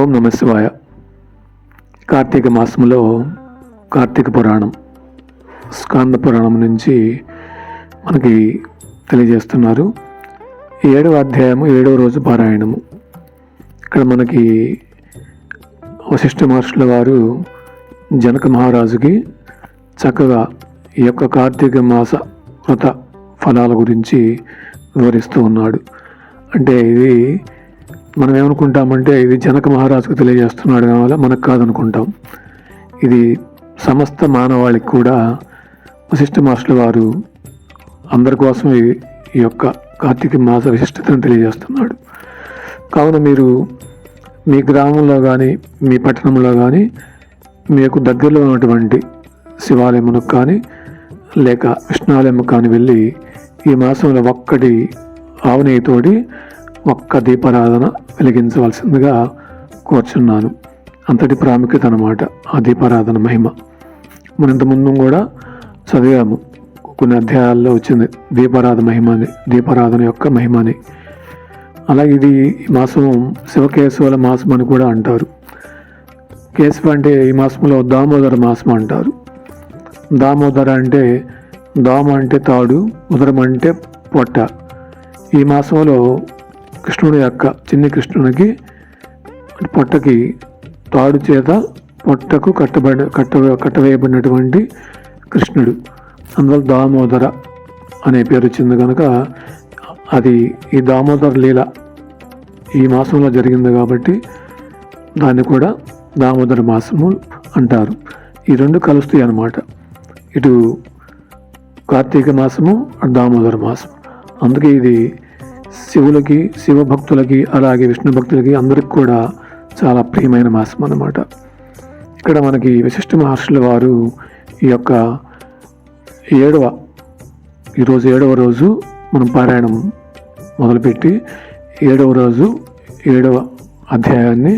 ఓం నమ శివాయ. కార్తీక మాసంలో కార్తీక పురాణం స్కాంద పురాణం నుంచి మనకి తెలియజేస్తున్నారు. ఏడవ అధ్యాయము ఏడవ రోజు పారాయణము. ఇక్కడ మనకి వశిష్ఠ మహర్షుల వారు జనక మహారాజుకి చక్కగా ఈ యొక్క కార్తీక మాస వ్రత ఫలాల గురించి వివరిస్తూ ఉన్నాడు. అంటే ఇది మనం ఏమనుకుంటామంటే ఇది జనక మహారాజుకు తెలియజేస్తున్నాడు కావాలా? మనకు కాదనుకుంటాం. ఇది సమస్త మానవాళికి కూడా వశిష్ఠ మాస్టర్ వారు అందరి కోసం ఈ- యొక్క కార్తీక మాస విశిష్టతను తెలియజేస్తున్నాడు. కావున మీరు మీ గ్రామంలో కానీ మీ పట్టణంలో కానీ మీకు దగ్గరలో ఉన్నటువంటి శివాలయమునకు కానీ లేక విష్ణాలయము కానీ వెళ్ళి ఈ మాసంలో ఒక్కటి ఆవునేయితోటి ఒక్క దీపారాధన వెలిగించవలసిందిగా కోరుచున్నాను. అంతటి ప్రాముఖ్యత అన్నమాట ఆ దీపారాధన మహిమ. మనం ఇంతకుముందు కూడా చదివాము కొన్ని అధ్యాయాల్లో వచ్చింది దీపారాధన మహిమని దీపారాధన యొక్క మహిమని. అలాగే ఇది ఈ మాసం శివకేశవుల మాసం అని కూడా అంటారు. కేశవ అంటే ఈ మాసంలో దామోదర మాసం అంటారు. దామోదర అంటే దామ అంటే తాడు ఉదరం అంటే పొట్ట. ఈ మాసంలో కృష్ణుడి యొక్క చిన్ని కృష్ణునికి పొట్టకి తాడు చేత పొట్టకు కట్టబడి కట్ట కట్టవేయబడినటువంటి కృష్ణుడు. అందువల్ల దామోదర అనే పేరు వచ్చింది కనుక అది ఈ దామోదర లీల ఈ మాసంలో జరిగింది కాబట్టి దాన్ని కూడా దామోదర మాసము అంటారు. ఈ రెండు కలుస్తాయి అన్నమాట. ఇటు కార్తీక మాసము అటు దామోదర మాసం అందుకే ఇది శివులకి శివభక్తులకి అలాగే విష్ణు భక్తులకి అందరికి కూడా చాలా ప్రియమైన మాసం అన్నమాట. ఇక్కడ మనకి విశిష్ట మహర్షుల వారు ఈ యొక్క ఏడవ ఈరోజు ఏడవ రోజు మనం పారాయణం మొదలుపెట్టి ఏడవ రోజు ఏడవ అధ్యాయాన్ని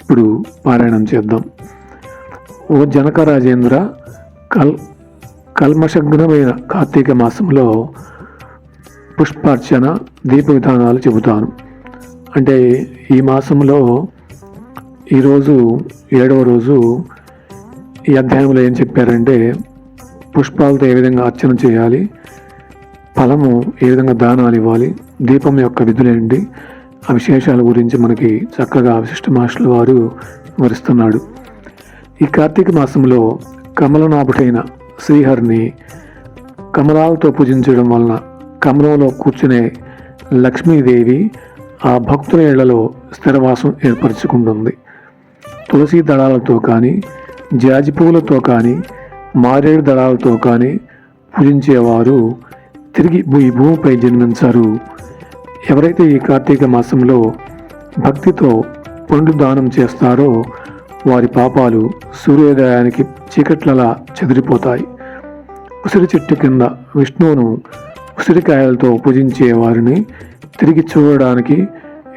ఇప్పుడు పారాయణం చేద్దాం. ఓ జనక రాజేంద్ర కల్ కల్మషగ్నమైన కార్తీక మాసంలో పుష్పార్చన దీప విధానాలు చెబుతాను. అంటే ఈ మాసంలో ఈరోజు ఏడవ రోజు ఈ అధ్యాయంలో ఏం చెప్పారంటే పుష్పాలతో ఏ విధంగా అర్చన చేయాలి ఫలము ఏ విధంగా దానాలు ఇవ్వాలి దీపం యొక్క విధులేంటి ఆ విశేషాల గురించి మనకి చక్కగా విశిష్ట మాస్టర్ వారు వివరిస్తున్నాడు. ఈ కార్తీక మాసంలో కమలనాభుడైన శ్రీహరిని కమలాలతో పూజించడం వలన కమలంలో కూర్చునే లక్ష్మీదేవి ఆ భక్తుల ఇళ్ళలో స్థిరవాసం ఏర్పరచుకుంటుంది. తులసి దళాలతో కానీ జాజి పువ్వులతో కానీ మారేడు దళాలతో కానీ పూజించేవారు తిరిగి భూ- ఈ భూమిపై జన్మించారు. ఎవరైతే ఈ కార్తీక మాసంలో భక్తితో పండు దానం చేస్తారో వారి పాపాలు సూర్యోదయానికి చీకట్లలా చెదిరిపోతాయి. ఉసిరి చెట్టు కింద విష్ణువును ఉసిరికాయలతో పూజించే వారిని తిరిగి చూడడానికి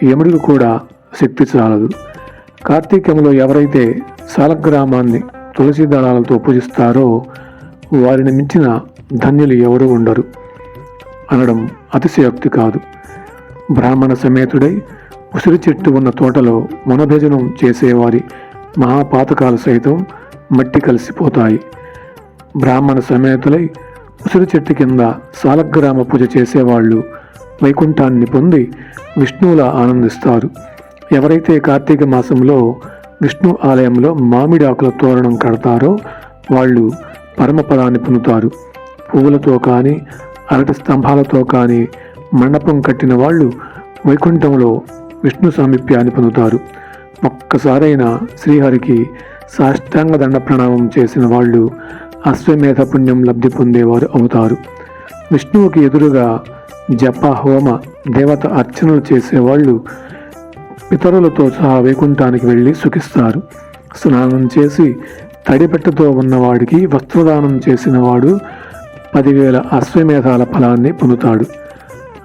యముడికి కూడా శక్తి చాలదు. కార్తీకంలో ఎవరైతే సాలగ్రామాన్ని తులసి దళాలతో పూజిస్తారో వారిని మించిన ధన్యులు ఎవరు ఉండరు అనడం అతిశయోక్తి కాదు. బ్రాహ్మణ సమేతుడై ఉసిరి చెట్టు ఉన్న తోటలో వనభోజనం చేసేవారి మహాపాతకాలు సైతం మట్టి కలిసిపోతాయి. బ్రాహ్మణ సమేతులై ఉసిరి చెట్టు కింద సాలగ్రామ పూజ చేసేవాళ్ళు వైకుంఠాన్ని పొంది విష్ణువులా ఆనందిస్తారు. ఎవరైతే కార్తీక మాసంలో విష్ణు ఆలయంలో మామిడి ఆకుల తోరణం కడతారో వాళ్ళు పరమపదాన్ని పొందుతారు. పువ్వులతో కానీ అరటి స్తంభాలతో కానీ మండపం కట్టిన వాళ్ళు వైకుంఠంలో విష్ణు సామీప్యాన్ని పొందుతారు. ఒక్కసారైనా శ్రీహరికి సాష్టాంగ దండ ప్రణామం చేసిన వాళ్ళు అశ్వమేధ పుణ్యం లబ్ధి పొందేవారు అవుతారు. విష్ణువుకి ఎదురుగా జప హోమ దేవత అర్చనలు చేసేవాళ్ళు పితరులతో సహా వైకుంఠానికి వెళ్ళి సుఖిస్తారు. స్నానం చేసి తడిపెట్టతో ఉన్నవాడికి వస్త్రదానం చేసిన వాడు పదివేల అశ్వమేధాల ఫలాన్ని పొందుతాడు.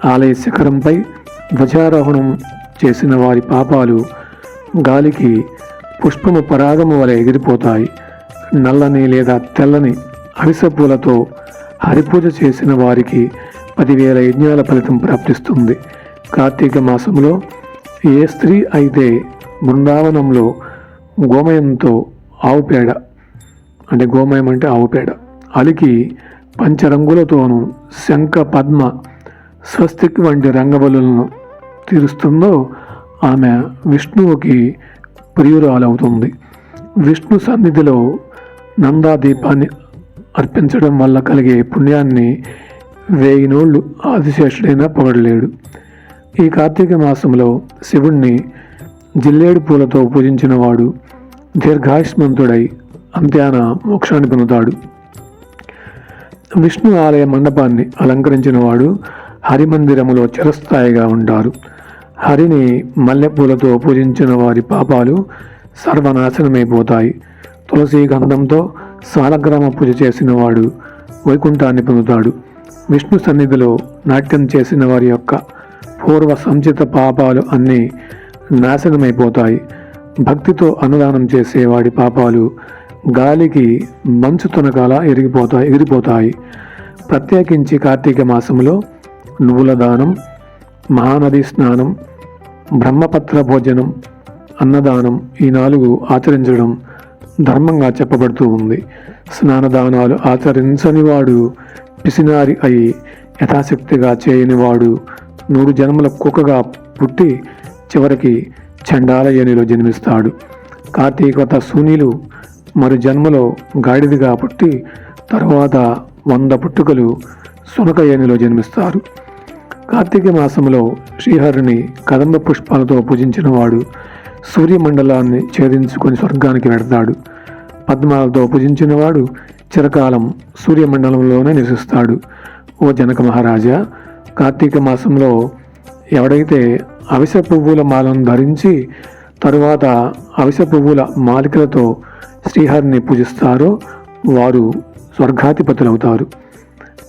ఆలయ శిఖరంపై ధ్వజారోహణం చేసిన వారి పాపాలు గాలికి పుష్పము పరాగము వలె ఎగిరిపోతాయి. నల్లని లేదా తెల్లని అవిసె పూలతో హరిపూజ చేసిన వారికి పదివేల యజ్ఞాల ఫలితం ప్రాప్తిస్తుంది. కార్తీక మాసంలో ఏ స్త్రీ అయితే బృందావనంలో గోమయంతో ఆవు పేడ అంటే గోమయం అంటే ఆవు పేడ అలికి పంచరంగులతోనూ శంఖ పద్మ స్వస్తిక్ వంటి రంగబలులను తీరుస్తుందో ఆమె విష్ణువుకి ప్రియురాలవుతుంది. విష్ణు సన్నిధిలో నందాదీపాన్ని అర్పించడం వల్ల కలిగే పుణ్యాన్ని వేయి నోళ్ళు ఆదిశేషుడైనా పొగడలేడు. ఈ కార్తీక మాసంలో శివుణ్ణి జిల్లేడు పూలతో పూజించిన వాడు దీర్ఘాయుష్మంతుడై అంత్యాన మోక్షాన్ని పొందుతాడు. విష్ణు ఆలయ మండపాన్ని అలంకరించిన వాడు హరిమందిరములో చిరస్థాయిగా ఉంటారు. హరిని మల్లెపూలతో పూజించిన వారి పాపాలు సర్వనాశనమైపోతాయి. తులసి గంధంతో సాలగ్రామ పూజ చేసిన వాడు వైకుంఠాన్ని పొందుతాడు. విష్ణు సన్నిధిలో నాట్యం చేసిన వారి యొక్క పూర్వ సంచిత పాపాలు అన్నీ నాశనమైపోతాయి. భక్తితో అన్నదానం చేసేవాడి పాపాలు గాలికి మంచు తొనకాల ఎరిగిపోతాయి ఎగిరిపోతాయి. ప్రత్యేకించి కార్తీక మాసంలో నువ్వుల దానం మహానది స్నానం బ్రహ్మపత్ర భోజనం అన్నదానం ఈ నాలుగు ఆచరించడం ధర్మంగా చెప్పబడుతూ ఉంది. స్నానదానాలు ఆచరించని వాడు పిసినారి అయి యథాశక్తిగా చేయనివాడు నూరు జన్మల కుక్కగా పుట్టి చివరికి చండాల యోనిలో జన్మిస్తాడు. కార్తీకత శూన్యులు మరు జన్మలో గాడిదిగా పుట్టి తరువాత వంద పుట్టుకలు సునక యోనిలో జన్మిస్తారు. కార్తీక మాసంలో శ్రీహరిని కదంబ పుష్పాలతో పూజించినవాడు సూర్యమండలాన్ని ఛేదించుకొని స్వర్గానికి వెడతాడు. పద్మాలతో పూజించినవాడు చిరకాలం సూర్యమండలంలోనే నివసిస్తాడు. ఓ జనక మహారాజా కార్తీక మాసంలో ఎవడైతే అవిస పువ్వుల మాలను ధరించి తరువాత అవిస పువ్వుల మాలికలతో శ్రీహరిని పూజిస్తారో వారు స్వర్గాధిపతులవుతారు.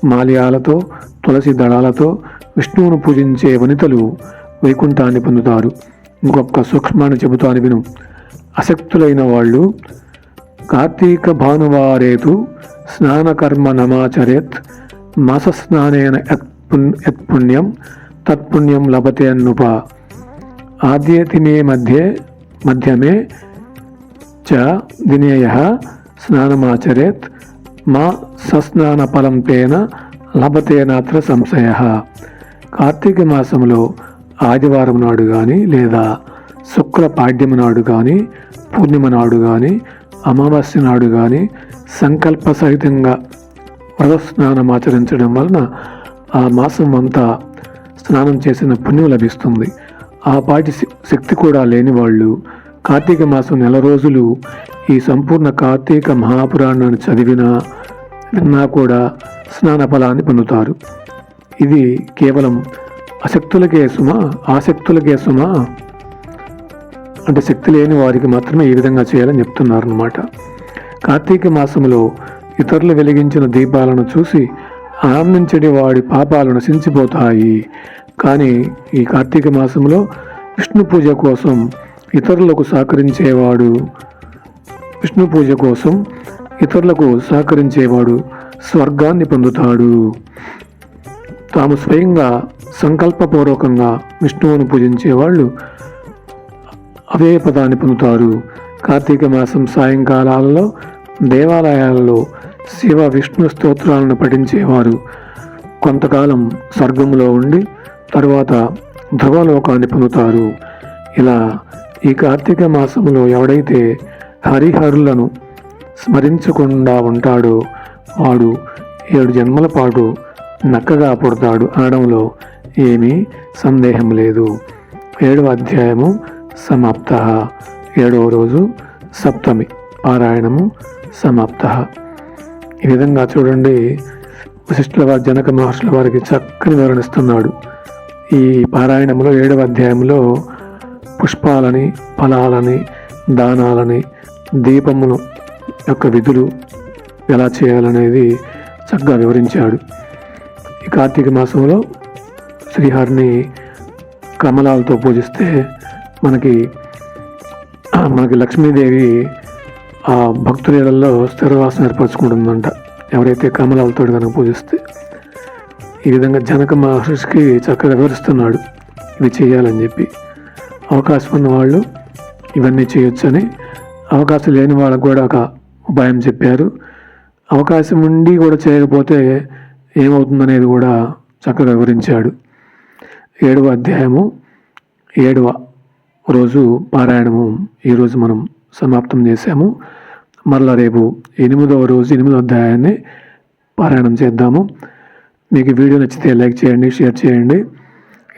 మాల్యాలతో తులసి దళాలతో విష్ణువును పూజించే వనితలు వైకుంఠాన్ని పొందుతారు. ఇంకొక సూక్ష్మాన్ని చెబుతాను విను. అశక్తులైన వాళ్ళు కార్తీక భానువారేతు స్నానకర్మ నమాచరేత్ మాస స్నానేన యత్పుణ్యం తత్పుణ్యం లభతే అన్నుప. ఆద్యతిమే మధ్యే మధ్యమే చ దినేయ స్నానమాచరేత్ మా సస్నానఫలం తేన లభతేనాత్ర సంశయ. కార్తీక మాసంలో ఆదివారం నాడు కానీ లేదా శుక్ల పాడ్యమ నాడు కానీ పూర్ణిమ నాడు కానీ అమావాస్య నాడు కానీ సంకల్ప సహితంగా వ్రత స్నానం ఆచరించడం వలన ఆ మాసం అంతా స్నానం చేసిన పుణ్యం లభిస్తుంది. ఆ పాటి శక్తి కూడా లేని వాళ్ళు కార్తీక మాసం నెల రోజులు ఈ సంపూర్ణ కార్తీక మహాపురాణాన్ని చదివినా విన్నా కూడా స్నాన ఫలాన్ని పొందుతారు. ఇది కేవలం అశక్తులకే సుమ ఆసక్తులకే సుమ. అంటే శక్తి లేని వారికి మాత్రమే ఈ విధంగా చేయాలని చెప్తున్నారు అన్నమాట కార్తీక మాసంలో ఇతరులు వెలిగించిన దీపాలను చూసి ఆనందించడి వాడి పాపాలు నశించిపోతాయి. కానీ ఈ కార్తీక మాసంలో విష్ణు పూజ కోసం ఇతరులకు సహకరించేవాడు విష్ణు పూజ కోసం ఇతరులకు సహకరించేవాడు స్వర్గాన్ని పొందుతాడు. తాము స్వయంగా సంకల్పపూర్వకంగా విష్ణువును పూజించేవాళ్ళు అవే పదాన్ని పొందుతారు. కార్తీక మాసం సాయంకాలాలలో దేవాలయాలలో శివ విష్ణు స్తోత్రాలను పఠించేవారు. కొంతకాలం స్వర్గంలో ఉండి తరువాత ధ్రువలోకాన్ని పొందుతారు. ఇలా ఈ కార్తీక మాసంలో ఎవడైతే హరిహరులను స్మరించకుండా ఉంటాడో వాడు ఏడు జన్మల పాటు నక్కగా పుడతాడు అనడంలో ఏమీ సందేహం లేదు. ఏడవ అధ్యాయము సమాప్త. ఏడవ రోజు సప్తమి పారాయణము సమాప్త. ఈ విధంగా చూడండి వశిష్ఠుల వారి జనక మహర్షుల వారికి చక్కని వివరణిస్తున్నాడు ఈ పారాయణంలో ఏడవ అధ్యాయంలో పుష్పాలని ఫలాలని దానాలని దీపమును యొక్క విధులు ఎలా చేయాలనేది చక్కగా వివరించాడు. ఈ కార్తీక మాసంలో శ్రీహరిని కమలాలతో పూజిస్తే మనకి మనకి లక్ష్మీదేవి ఆ భక్తులలో స్థిరవాసన ఏర్పరచుకుంటుందంట. ఎవరైతే కమలాలతో కనుక పూజిస్తే ఈ విధంగా జనక మహర్షికి చక్కగా వివరిస్తున్నాడు. ఇవి చేయాలని చెప్పి అవకాశం ఉన్న వాళ్ళు ఇవన్నీ చేయొచ్చని అవకాశం లేని వాళ్ళకు కూడా ఒక ఉపాయం చెప్పారు. అవకాశం ఉండి కూడా చేయకపోతే ఏమవుతుందనేది కూడా చక్కగా వివరించాడు. ఏడవ అధ్యాయము ఏడవ రోజు పారాయణము ఈరోజు మనం సమాప్తం చేశాము. మరలా రేపు ఎనిమిదవ రోజు ఎనిమిదవ అధ్యాయాన్ని పారాయణం చేద్దాము. మీకు వీడియో నచ్చితే లైక్ చేయండి షేర్ చేయండి.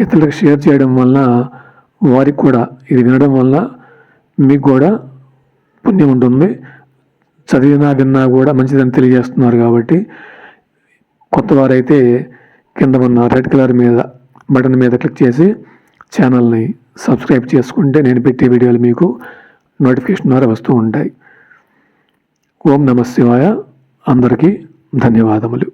ఇతరులకు షేర్ చేయడం వల్ల వారికి కూడా ఇది వినడం వల్ల మీకు కూడా పుణ్యం ఉంటుంది. చదివినా విన్నా కూడా మంచిదని తెలియజేస్తున్నారు కాబట్టి కొత్త వారైతే కింద ఉన్న రెడ్ కలర్ మీద బటన్ మీద క్లిక్ చేసి ఛానల్ని సబ్స్క్రైబ్ చేసుకుంటే నేను పెట్టే వీడియోలు మీకు నోటిఫికేషన్ ద్వారా వస్తూ ఉంటాయి. ఓం నమ శివాయ. అందరికీ ధన్యవాదములు.